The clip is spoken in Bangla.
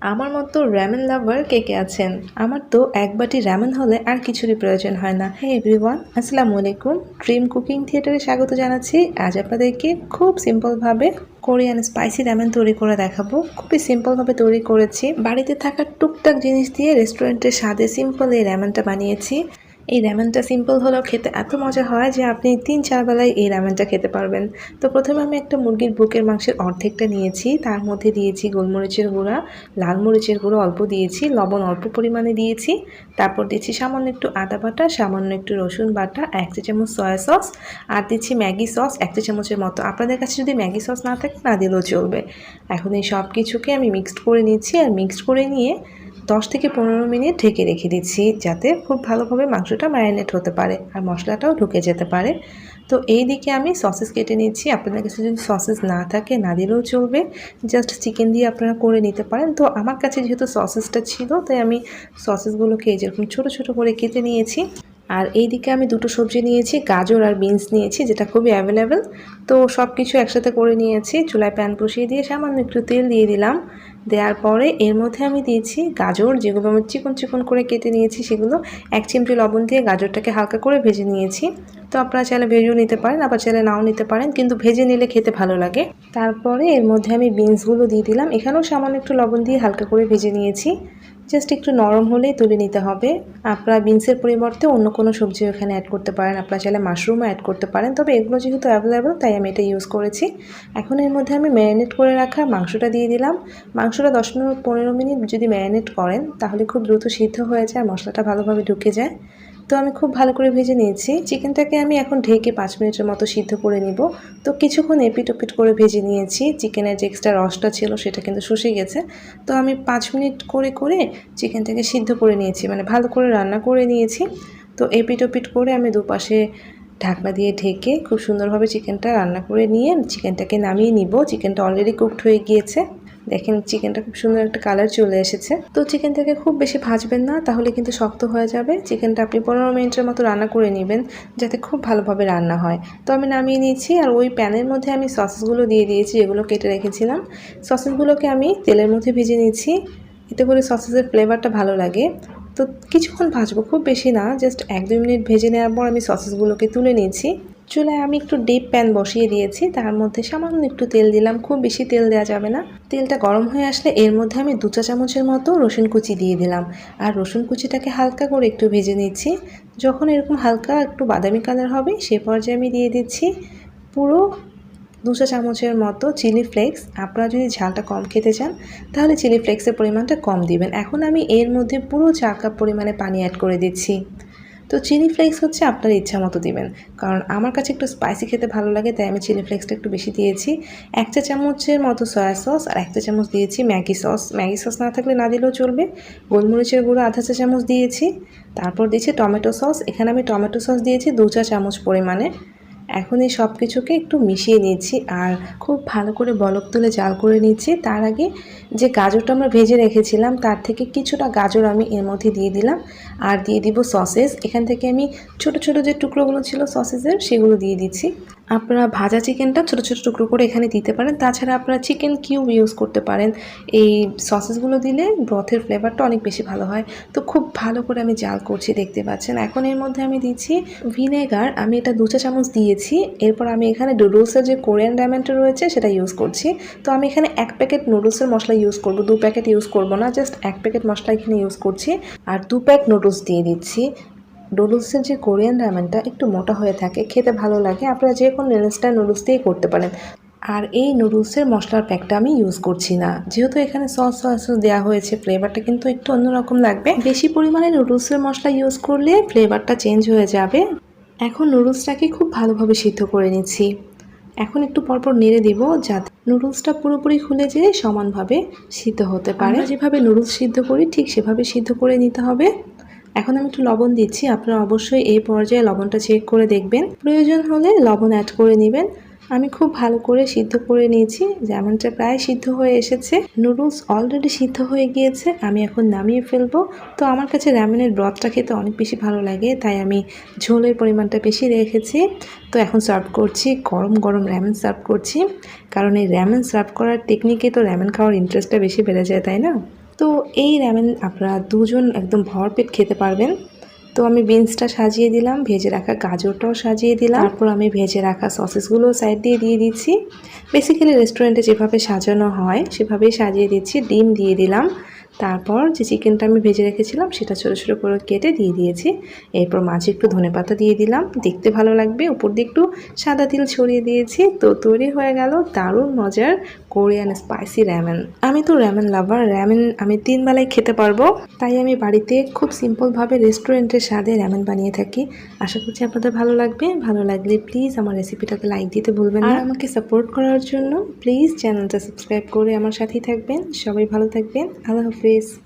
আমার মতো র্যামেন লাভার কে কে আছেন? আমার তো এক বাটি র্যামেন হলে আর কিছুরই প্রয়োজন হয় না। হ্যাঁ এভরিওয়ান আসসালামু আলাইকুম। ড্রিম কুকিং থিয়েটারে স্বাগত জানাচ্ছি। আজ আপনাদেরকে খুব সিম্পলভাবে কোরিয়ান স্পাইসি র্যামেন তৈরি করে দেখাবো। খুবই সিম্পলভাবে তৈরি করেছি। বাড়িতে থাকা টুকটাক জিনিস দিয়ে রেস্টুরেন্টের স্বাদে সিম্পল এই র্যামেনটা বানিয়েছি। এই র্যামেনটা সিম্পল হলেও খেতে এত মজা হয় যে আপনি তিন, চার বেলায় এই র্যামেনটা খেতে পারবেন। তো প্রথমে আমি একটা মুরগির বুকের মাংসের অর্ধেকটা নিয়েছি, তার মধ্যে দিয়েছি গোলমরিচের গুঁড়া, লাল মরিচের গুঁড়ো অল্প দিয়েছি, লবণ অল্প পরিমাণে দিয়েছি, তারপর দিচ্ছি সামান্য একটু আদা বাটা, সামান্য একটু রসুন বাটা, এক চা চামচ সয়া সস আর দিচ্ছি ম্যাগি সস এক চা চামচের মতো। আপনাদের কাছে যদি ম্যাগি সস না থাকে, না দিলেও চলবে। এখন এই সব কিছুকে আমি মিক্সড করে নিচ্ছি, আর মিক্সড করে নিয়ে দশ থেকে পনেরো মিনিট ঢেকে রেখে দিচ্ছি যাতে খুব ভালোভাবে মাংসটা ম্যারিনেট হতে পারে আর মশলাটাও ঢুকে যেতে পারে। তো এই দিকে আমি সসেস কেটে নিচ্ছি। আপনাদের কাছে যদি সসেস না থাকে, না দিলেও চলবে। জাস্ট চিকেন দিয়ে আপনারা করে নিতে পারেন। তো আমার কাছে যেহেতু সসেসটা ছিল, তাই আমি সসেসগুলোকে যেরকম ছোট ছোট করে কেটে নিয়েছি। আর এই দিকে আমি দুটো সবজি নিয়েছি, গাজর আর বিনস নিয়েছি, যেটা খুবই অ্যাভেলেবেল তো সব কিছু একসাথে করে নিয়েছি। চুলায় প্যান বসিয়ে দিয়ে সামান্য একটু তেল দিয়ে দিলাম। দেওয়ার পরে এর মধ্যে আমি দিয়েছি গাজর, যেগুলো আমি চিকন চিকন করে কেটে নিয়েছি, সেগুলো এক চিমটি লবণ দিয়ে গাজরটাকে হালকা করে ভেজে নিয়েছি। তো আপনারা চাইলে ভেজেও নিতে পারেন, আবার চাইলে নাও নিতে পারেন, কিন্তু ভেজে নিলে খেতে ভালো লাগে। তারপরে এর মধ্যে আমি বিনসগুলো দিয়ে দিলাম। এখানেও সামান্য একটু লবণ দিয়ে হালকা করে ভেজে নিয়েছি। জাস্ট একটু নরম হলেই তুলে নিতে হবে। আপনারা বিনসের পরিবর্তে অন্য কোনো সবজি এখানে অ্যাড করতে পারেন। আপনারা চাইলে মাশরুমও অ্যাড করতে পারেন। তবে এগুলো যেহেতু অ্যাভেলেবেল তাই আমি এটা ইউজ করেছি। এখন এর মধ্যে আমি ম্যারিনেট করে রাখা মাংসটা দিয়ে দিলাম। মাংসটা দশ মিনিট, পনেরো মিনিট যদি ম্যারিনেট করেন, তাহলে খুব দ্রুত সিদ্ধ হয়ে যায় মশলাটা ভালোভাবে ঢুকে যায়। তো আমি খুব ভালো করে ভেজে নিয়েছি। চিকেনটাকে আমি এখন ঢেকে পাঁচ মিনিটের মতো সিদ্ধ করে নিব। তো কিছুক্ষণ এপিট ওপিট করে ভেজে নিয়েছি। চিকেনের যে এক্সট্রা রসটা ছিল সেটা কিন্তু শুষে গেছে। তো আমি পাঁচ মিনিট করে করে চিকেনটাকে সিদ্ধ করে নিয়েছি। মানে ভালো করে রান্না করে নিয়েছি। তো এপিট ওপিট করে আমি দুপাশে ঢাকনা দিয়ে ঢেকে খুব সুন্দরভাবে চিকেনটা রান্না করে নিয়ে চিকেনটাকে নামিয়ে নিব। চিকেনটা অলরেডি কুকড হয়ে গিয়েছে। দেখেন চিকেনটা খুব সুন্দর একটা কালার চলে এসেছে। তো চিকেনটাকে খুব বেশি ভাজবেন না, তাহলে কিন্তু শক্ত হয়ে যাবে। চিকেনটা আপনি পনেরো মিনিটের মতো রান্না করে নেবেন, যাতে খুব ভালোভাবে রান্না হয়। তো আমি নামিয়ে নিয়েছি, আর ওই প্যানের মধ্যে আমি সসেসগুলো দিয়ে দিয়েছি, যেগুলো কেটে রেখেছিলাম। সসেসগুলোকে আমি তেলের মধ্যে ভেজে নিয়েছি। এতে করে সসেসের ফ্লেভারটা ভালো লাগে। তো কিছুক্ষণ ভাজবো, খুব বেশি না জাস্ট এক দুই মিনিট ভেজে নেওয়ার পর আমি সসেসগুলোকে তুলে নিয়েছি। চুলায় আমি একটু ডিপ প্যান বসিয়ে দিয়েছি। তার মধ্যে সামান্য একটু তেল দিলাম। খুব বেশি তেল দেওয়া যাবে না। তেলটা গরম হয়ে আসলে এর মধ্যে আমি দু চা চামচের মতো রসুন কুচি দিয়ে দিলাম। আর রসুন কুচিটাকে হালকা করে একটু ভেজে নিচ্ছি। যখন এরকম হালকা একটু বাদামি কালার হবে, সে পর্যায়ে আমি দিয়ে দিচ্ছি পুরো দু চা চামচের মতো চিলি ফ্লেক্স আপনারা যদি ঝালটা কম খেতে চান, তাহলে চিলি ফ্লেক্সের পরিমাণটা কম দিবেন। এখন আমি এর মধ্যে পুরো চা কাপ পরিমাণে পানি অ্যাড করে দিচ্ছি। তো চিলি ফ্লেক্স হচ্ছে আপনার ইচ্ছা মতো দেবেন। কারণ আমার কাছে একটু স্পাইসি খেতে ভালো লাগে, তাই আমি চিলি ফ্লেক্সটা একটু বেশি দিয়েছি। এক চা চামচের মতো সয়া সস আর এক চা চামচ দিয়েছি ম্যাগি সস ম্যাগি সস না থাকলে না দিলেও চলবে। গোলমরিচের গুঁড়ো আধা চা চামচ দিয়েছি। তারপর দিয়েছি টমেটো সস এখানে আমি টমেটো সস দিয়েছি দু চা চামচ পরিমাণে। এখন এই সব কিছুকে একটু মিশিয়ে নিচ্ছি আর খুব ভালো করে বলক তুলে জাল করে নিচ্ছি। তার আগে যে গাজরটা আমরা ভেজে রেখেছিলাম, তার থেকে কিছুটা গাজর আমি এর মধ্যে দিয়ে দিলাম আর দিয়ে দিব সসেস। এখান থেকে আমি ছোট ছোট যে টুকরোগুলো ছিল সসেসের, সেগুলো দিয়ে দিচ্ছি। আপনারা ভাজা চিকেনটা ছোটো ছোটো টুকরো করে এখানে দিতে পারেন। তাছাড়া আপনারা চিকেন কিউব ইউজ করতে পারেন। এই সসেসগুলো দিলে ব্রথের ফ্লেভারটা অনেক বেশি ভালো হয়। তো খুব ভালো করে আমি জাল করছি, দেখতে পাচ্ছেন। এখন এর মধ্যে আমি দিচ্ছি ভিনেগার। আমি এটা দু চা চামচ দিয়েছি। এরপর আমি এখানে নুডলসের যে কোরিয়ান ডায়মন্ডটা রয়েছে সেটা ইউজ করছি। তো আমি এখানে এক প্যাকেট নুডলসের মশলা ইউজ করব। দু প্যাকেট ইউজ করব না, জাস্ট এক প্যাকেট মশলা এখানে ইউজ করছি। আর দু প্যাক নুডলস দিয়ে দিচ্ছি। নুডলসের যে কোরিয়ান রামেনটা একটু মোটা হয়ে থাকে, খেতে ভালো লাগে, আপনারা যে কোনো নুডলসটা নুডলস দিয়েই করতে পারেন। আর এই নুডলসের মশলার প্যাকটা আমি ইউজ করছি না। যেহেতু এখানে সস সস দেওয়া হয়েছে, ফ্লেভারটা কিন্তু একটু অন্যরকম লাগবে। বেশি পরিমাণে নুডলসের মশলা ইউজ করলে ফ্লেভারটা চেঞ্জ হয়ে যাবে। এখন নুডলসটাকে খুব ভালোভাবে সিদ্ধ করে নিচ্ছি। এখন একটু পরপর নেড়ে দিব যাতে নুডলসটা পুরোপুরি খুলে যেয়ে সমানভাবে সিদ্ধ হতে পারে। যেভাবে নুডলস সিদ্ধ করি, ঠিক সেভাবে সিদ্ধ করে নিতে হবে। এখন আমি একটু লবণ দিচ্ছি, আপনারা অবশ্যই এই পর্যায়ে লবণটা চেক করে দেখবেন। প্রয়োজন হলে লবণ অ্যাড করে নেবেন। আমি খুব ভালো করে সিদ্ধ করে নিয়েছি, যেমনটা প্রায় সিদ্ধ হয়ে এসেছে। নুডলস অলরেডি সিদ্ধ হয়ে গিয়েছে, আমি এখন নামিয়ে ফেলব। তো আমার কাছে র্যামেনের ব্রথটা খেতে অনেক বেশি ভালো লাগে, তাই আমি ঝোলের পরিমাণটা বেশি রেখেছি। তো এখন সার্ভ করছি, গরম গরম র্যামেন সার্ভ করছি। কারণ এই র্যামেন সার্ভ করার টেকনিকে তো র্যামেন খাওয়ার ইন্টারেস্টটা বেশি বেড়ে যায়, তাই না? তো এই র্যামেন আপনারা দুজন একদম ভরপেট খেতে পারবেন। তো আমি বিনসটা সাজিয়ে দিলাম, ভেজে রাখা গাজরটাও সাজিয়ে দিলাম। তারপর আমি ভেজে রাখা সসেসগুলো সাইড দিয়ে দিয়ে দিচ্ছি। বেসিক্যালি রেস্টুরেন্টে যেভাবে সাজানো হয়, সেভাবেই সাজিয়ে দিচ্ছি, ডিম দিয়ে দিলাম। তারপর যে চিকেনটা আমি ভেজে রেখেছিলাম, সেটা ছোটো ছোটো করে কেটে দিয়ে দিয়েছি। এরপর মাঝে একটু ধনেপাতা দিয়ে দিলাম, দেখতে ভালো লাগবে। উপর দিয়ে একটু সাদা তিল ছড়িয়ে দিয়েছি, তো তৈরি হয়ে গেল দারুণ মজার কোরিয়ান স্পাইসি র্যামেন আমি তো র্যামেন লাভার র্যামেন আমি তিন বেলায় খেতে পারব। তাই আমি বাড়িতে খুব সিম্পলভাবে রেস্টুরেন্টের স্বাদে র্যামেন বানিয়ে থাকি। আশা করছি আপনাদের ভালো লাগবে। ভালো লাগলে প্লিজ আমার রেসিপিটাকে লাইক দিতে ভুলবেন না। আমাকে সাপোর্ট করার জন্য প্লিজ চ্যানেলটা সাবস্ক্রাইব করে আমার সাথেই থাকবেন। সবাই ভালো থাকবেন। আল্লাহ হাফিজ।